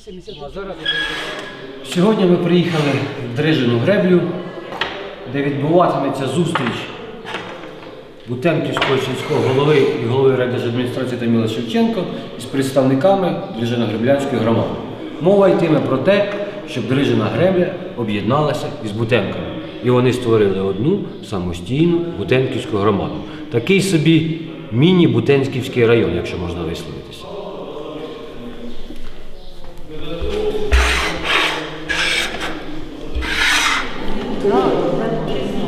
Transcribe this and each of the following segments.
70 Сьогодні ми приїхали в Дрижину греблю, де відбуватиметься зустріч Бутенківського сільського голови і голови райдержадміністрації Таміла Шевченко із представниками Дрижино-Греблянської громади. Мова йтиме про те, щоб Дрижина гребля об'єдналася із Бутенками. І вони створили одну самостійну Бутенківську громаду. Такий собі міні-Бутенківський район, якщо можна висловитися.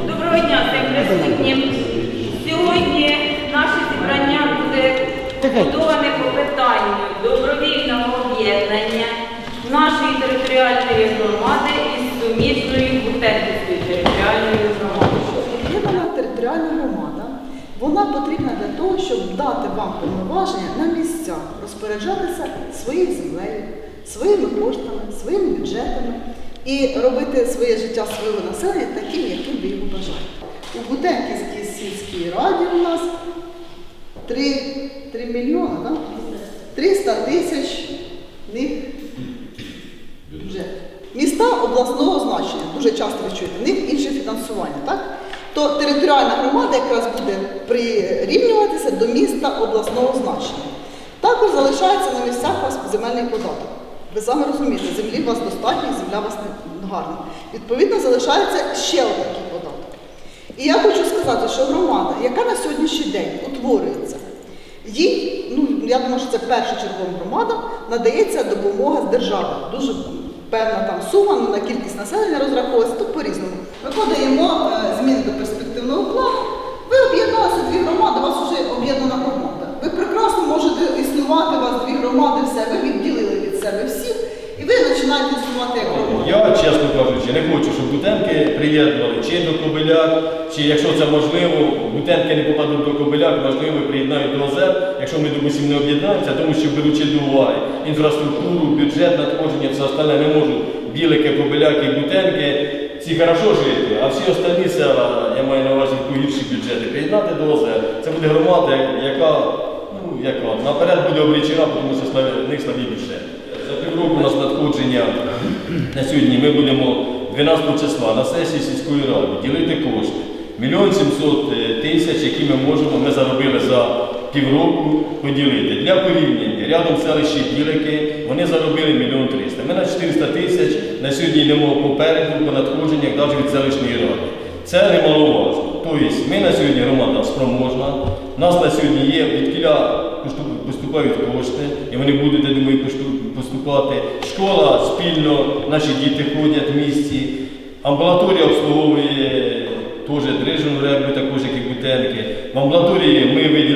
Доброго дня всім присутнім. Сьогодні наше зібрання буде побудоване по питанню добровільного об'єднання нашої територіальної громади із сумісною Бутенківською територіальною громадою. Об'єднана територіальна громада, вона потрібна для того, щоб дати вам повноваження на місцях розпоряджатися своєю землею, своїми коштами, своїми бюджетами і робити своє життя свого населення таким, яким ви його бажаєте. У Буденківській сільській раді у нас 3, 3 мільйони, так? 300 тисяч них бюджет. Міста обласного значення, дуже часто ви чуєте, них інше фінансування, так? То територіальна громада якраз буде прирівнюватися до міста обласного значення. Також залишається на місцях у вас земельний податок. Ви самі розумієте, землі у вас достатньо, земля у вас не гарна. Відповідно, залишається ще отакий податок. І я хочу сказати, що громада, яка на сьогоднішній день утворюється, їй, ну я думаю, що це першочерговим громадам надається допомога з держави. Дуже певна там сума ну, на кількість населення розраховується, то по-різному. Ми е, зміни до перспективного плану. Ви об'єдналися дві громади, у вас вже об'єднана громада. Ви прекрасно можете існувати, у вас дві громади, все, ви відділили від себе всіх, і ви починаєте існувати як громада. Я, чесно кажучи, не хочу, щоб бутенки приєднували чи до Кобиляк, чи якщо це можливо, бутенки не попадуть до Кобиляк, можливо, приєднають до озер, якщо ми, допустимо, не об'єднаємося, тому що беручи до уваги інфраструктуру, бюджет, надходження, все остальне не можуть білики, кобиляки, бутенки. Ці хорошо жити, а всі остальні села, я маю на увазі гірші бюджети, приєднати до озер. Це буде громада, яка, ну, яка наперед буде обречена, тому що в них слабі бюджет. За півроку у нас надходження на сьогодні ми будемо 12 числа на сесії сільської ради ділити кошти. Мільйон 700 е, тисяч, які ми можемо, ми заробили за півроку поділити. Для порівняння, рядом селищі Білики, вони заробили мільйон 300. Ми на 400 тисяч на сьогодні йдемо попереду по надходженнях навіть від селищної ради. Це немаловажно. Тобто ми на сьогодні громада спроможна, нас на сьогодні є від кіля поступають кошти, і вони будуть, я думаю, поступати. Школа спільно, наші діти ходять в місті, амбулаторія обслуговує теж дрижину реблю, також як і бутенки. В амбулаторії ми виділили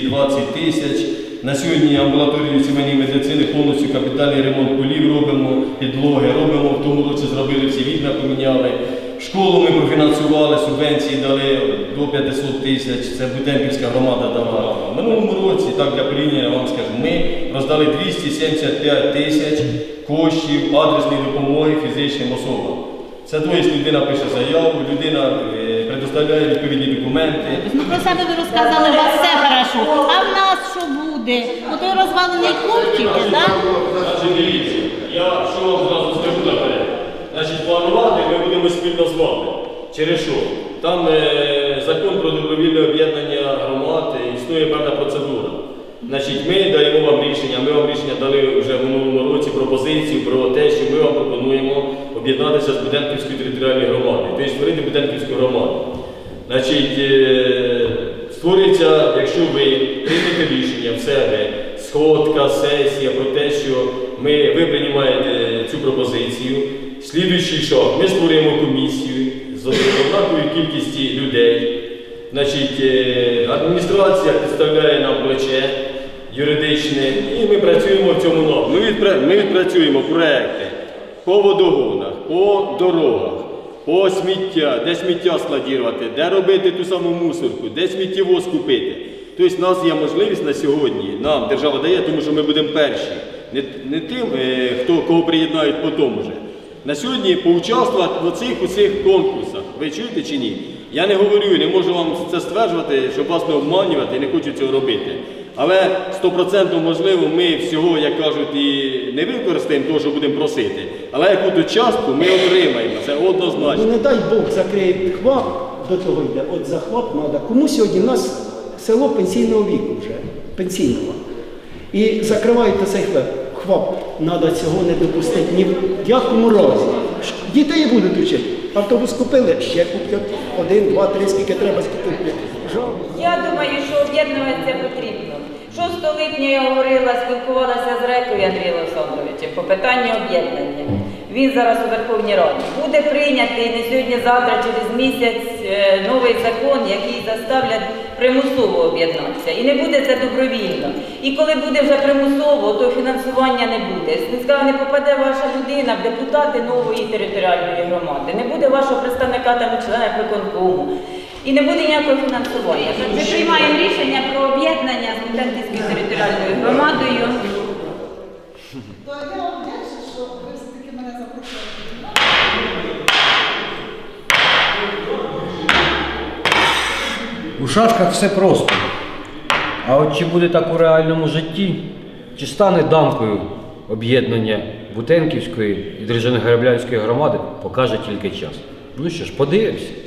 220 тисяч. На сьогодні амбулаторію сімейної медицини повністю капітальний ремонт полів робимо, підлоги робимо, в тому році зробили всі вікна, поміняли. Школу ми профінансували, субвенції дали до 500 тисяч, це Бутенківська громада дала. В минулому році, так для порівняння вам скажу, ми роздали 275 тисяч коштів адресної допомоги фізичним особам. Це тобто людина пише заяву, людина е, предоставляє відповідні документи. Ну про себе ви розказали, у вас все хорошо. А в нас що буде? Ото розвалений тільки, так? Значить, дивіться, я що вам зразу скажу наперед. Значить, планувати ми будемо спільно з вами. Через що? Там е, закон про добровільне об'єднання громад, е, існує певна процедура. Значить, ми даємо вам рішення, ми вам рішення дали вже в минулому році пропозицію про те, що ми вам пропонуємо об'єднатися з Буденківською територіальною громадою, тобто створити Буденківську громаду. Значить, е, створюється, якщо ви приймете рішення в себе, сходка, сесія про те, що ми, ви приймаєте цю пропозицію. Слідуючий шаг, ми створюємо комісію з однаковою кількістю людей. Значить, е, адміністрація представляє нам плече юридичне, і ми працюємо в цьому напрямку. Ми, відпра- ми відпрацюємо проекти по водогонах, по дорогах, по сміття, де сміття складірувати, де робити ту саму мусорку, де сміттєвоз купити. Тобто в нас є можливість на сьогодні, нам держава дає, тому що ми будемо перші. Не, не тим, е, хто кого приєднають потім уже. На сьогодні поучаствувати в оцих усіх конкурсах. Ви чуєте чи ні? Я не говорю, не можу вам це стверджувати, щоб вас не обманювати, і не хочу цього робити. Але 100% можливо, ми всього, як кажуть, і не використаємо того, що будемо просити. Але яку-то частку ми отримаємо. Це однозначно. Ну не дай Бог закриє хвап, до того йде. От за хвап треба. Кому сьогодні У нас село пенсійного віку вже, пенсійного. І закриваєте цей хвап. Хвап. Треба цього не допустити ні в якому разі. Дітей будуть вчити. Автобус купили, ще куплять. Один, два, три, скільки треба, куплять. Жалко. Я думаю, що об'єднуватися потрібно. 6 липня я говорила, спілкувалася з Рекою Андрієм Олександровичем по питанню об'єднання. Він зараз у Верховній Раді. Буде прийнятий не сьогодні-завтра, через місяць е, новий закон, який заставлять примусово об'єднатися. І не буде це добровільно. І коли буде вже примусово, то фінансування не буде. Сказав, не попаде ваша людина в депутати нової територіальної громади, не буде вашого представника там у членах виконкому. І не буде ніякого фінансування. Ми приймаємо рішення про об'єднання з Мутентівською територіальною громадою. То я вам вдячна, що ви все-таки мене запрошуєте. У шашках все просто. А от чи буде так у реальному житті, чи стане дамкою об'єднання Бутенківської і Дрижано-Греблянської громади, покаже тільки час. Ну що ж, подивимося.